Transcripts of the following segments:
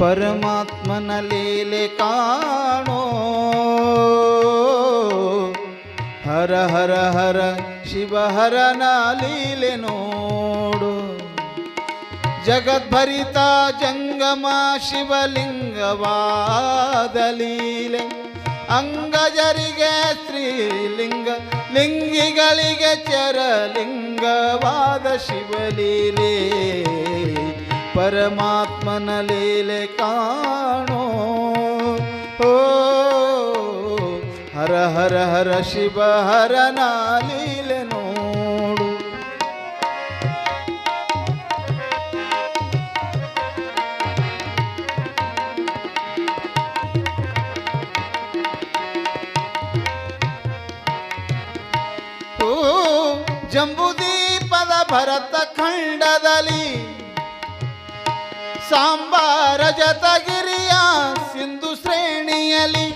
ಪರಮಾತ್ಮನ ಲೀಲೆ ಕಾಣೋ ಹರ ಹರ ಹರ ಶಿವ ಹರನ ಲೀಲೆ ನೋಡು ಜಗದ್ಭರಿತ ಜಂಗಮ ಶಿವಲಿಂಗವಾದ ಲೀಲೆ ಅಂಗಜರಿಗೆ ಸ್ತ್ರೀಲಿಂಗ ಲಿಂಗಿಗಳಿಗೆ ಚರಲಿಂಗವಾದ ಶಿವಲೀಲೆ ಪರಮಾತ್ಮನ ಲೀಲೆ ಕಾಣೋ ಓ ಹರ ಹರ ಹರ ಶಿವ ಹರನ ಲೀಲೆ ಜಂಬುದೀಪದ ಭರತ ಖಂಡದಲ್ಲಿ ಸಾಂಬಾರ ಜತಗಿರಿಯ ಸಿಂಧು ಶ್ರೇಣಿಯಲ್ಲಿ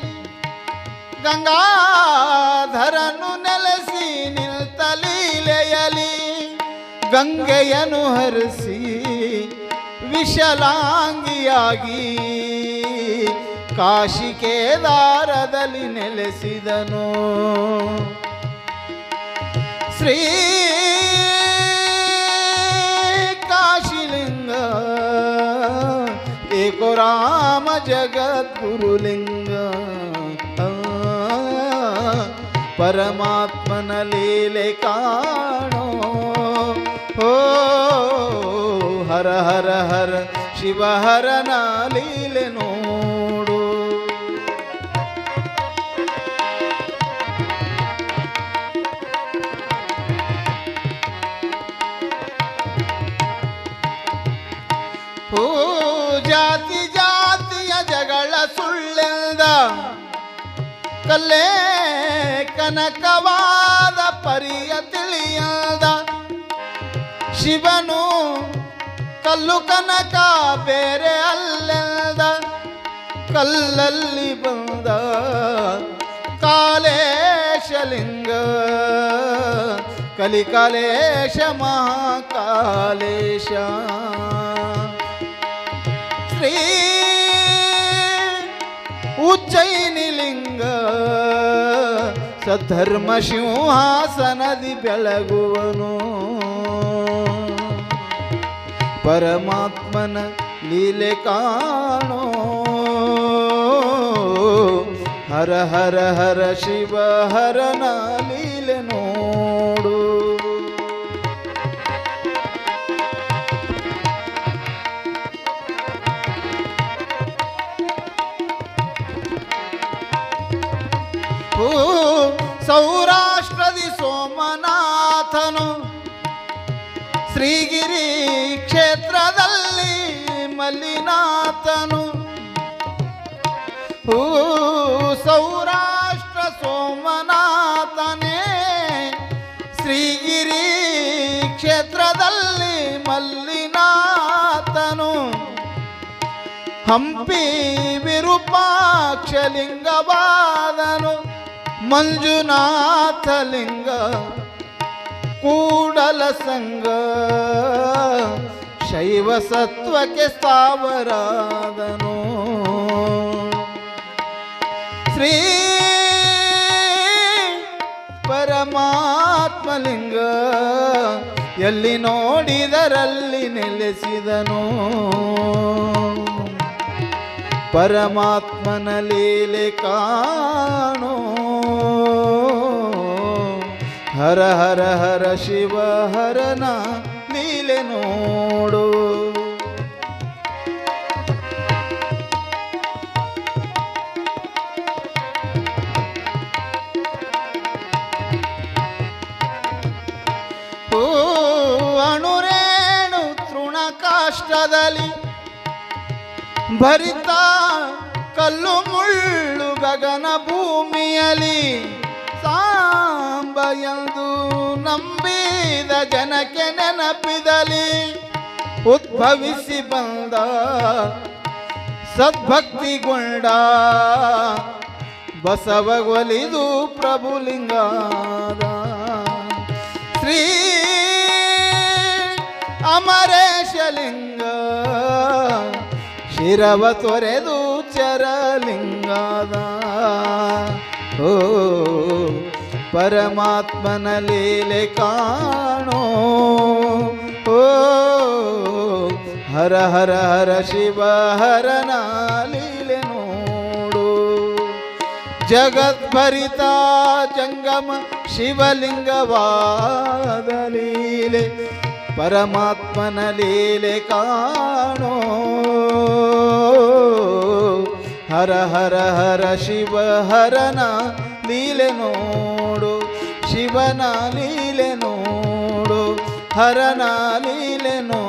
ಗಂಗಾಧರನು ನೆಲೆಸಿ ನಿಲ್ತ ಲೀಲೆಯಲಿ ಗಂಗೆಯನು ಹರಿಸಿ ವಿಶಲಾಂಗಿಯಾಗಿ ಕಾಶಿ ಕೇದಾರದಲ್ಲಿ ನೆಲೆಸಿದನು. श्री काशीलिंग एको राम जगत गुरुलिंग परमात्मन लीले कारण हो हर हर हर शिव हर नाली ಜಗಳ ಸುಳ್ಳೆಲ್ದ ಕಲ್ಲೇ ಕನಕವಾದ ಪರಿಯ ತಿಳಿಯಲ್ದ ಶಿವನು ಕಲ್ಲು ಕನಕ ಬೇರೆ ಅಲ್ಲೆಲ್ದ ಕಲ್ಲಲ್ಲಿ ಬಂದ ಕಾಲೇಶಲಿಂಗ. ಕಲಿಕಾಲೇಶ ಮಹಾಕಾಲೇಶ. ಶ್ರೀ ಉಜ್ಜಯಿನಿ ಲಿಂಗ ಸದ್ಧರ್ಮ ಸಿಂಹಾಸನದಿ ಬೆಳಗುವನು ಪರಮಾತ್ಮನ ಲೀಲೆ ಕಾಣೋ ಹರ ಹರ ಹರ ಶಿವ ಹರನ ಶ್ರೀಗಿರಿ ಕ್ಷೇತ್ರದಲ್ಲಿ ಮಲ್ಲಿನಾಥನು. ಹೂ ಸೌರಾಷ್ಟ್ರ ಸೋಮನಾಥನೇ. ಶ್ರೀಗಿರಿ ಕ್ಷೇತ್ರದಲ್ಲಿ ಮಲ್ಲಿನಾಥನು. ಹಂಪಿ ವಿರೂಪಾಕ್ಷಲಿಂಗವಾದನು. ಮಂಜುನಾಥಲಿಂಗ ಕೂಡಲ ಸಂಗ. ಶೈವ ಸತ್ವಕ್ಕೆ ಸ್ಥಾವರಾದನು. ಶ್ರೀ ಪರಮಾತ್ಮಲಿಂಗ ಎಲ್ಲಿ ನೋಡಿದರಲ್ಲಿ ನೆಲೆಸಿದನು. ಪರಮಾತ್ಮನ ಲೀಲೆ ಕಾಣೋ ಹರ ಹರ ಹರ ಶಿವ ಹರನ ಲೀಲೆ ನೋಡು. ಅಣುರೇಣು ತೃಣ ಕಾಷ್ಟದಲ್ಲಿ ಭರಿತ ಕಲ್ಲು ಮುಳ್ಳು ಗಗನ ಭೂಮಿಯಲಿ ಸಾಂಬ ಎಂದು ನಂಬಿದ ಜನಕ್ಕೆ ನೆನಪಿದಲಿ ಉದ್ಭವಿಸಿ ಬಂದ ಸದ್ಭಕ್ತಿಗೊಂಡ ಬಸವಗೊಲಿದು ಪ್ರಭುಲಿಂಗಾದ ಶ್ರೀ ಅಮರೇಶಲಿಂಗ ಶಿರವ ತೊರೆದು ಚರಲಿಂಗಾದ. ಪರಮಾತ್ಮನ ಲೀಲೆ ಕಾಣೋ ಓ ಹರ ಹರ ಹರ ಶಿವ ಹರನ ಲೀಲೆ ನೋಡು ಜಗದ್ಭರಿತ ಜಂಗಮ ಶಿವಲಿಂಗವಾದ ಲೀಲೆ ಪರಮಾತ್ಮನ ಲೀಲೆ ಕಾಣೋ ಹರ ಹರ ಹರ ಶಿವ ಹರನ ಲೀಲೆ ನೋಡು ಶಿವನ ಲೀಲೆ ನೋಡು ಹರನ ಲೀಲೆ ನೋಡು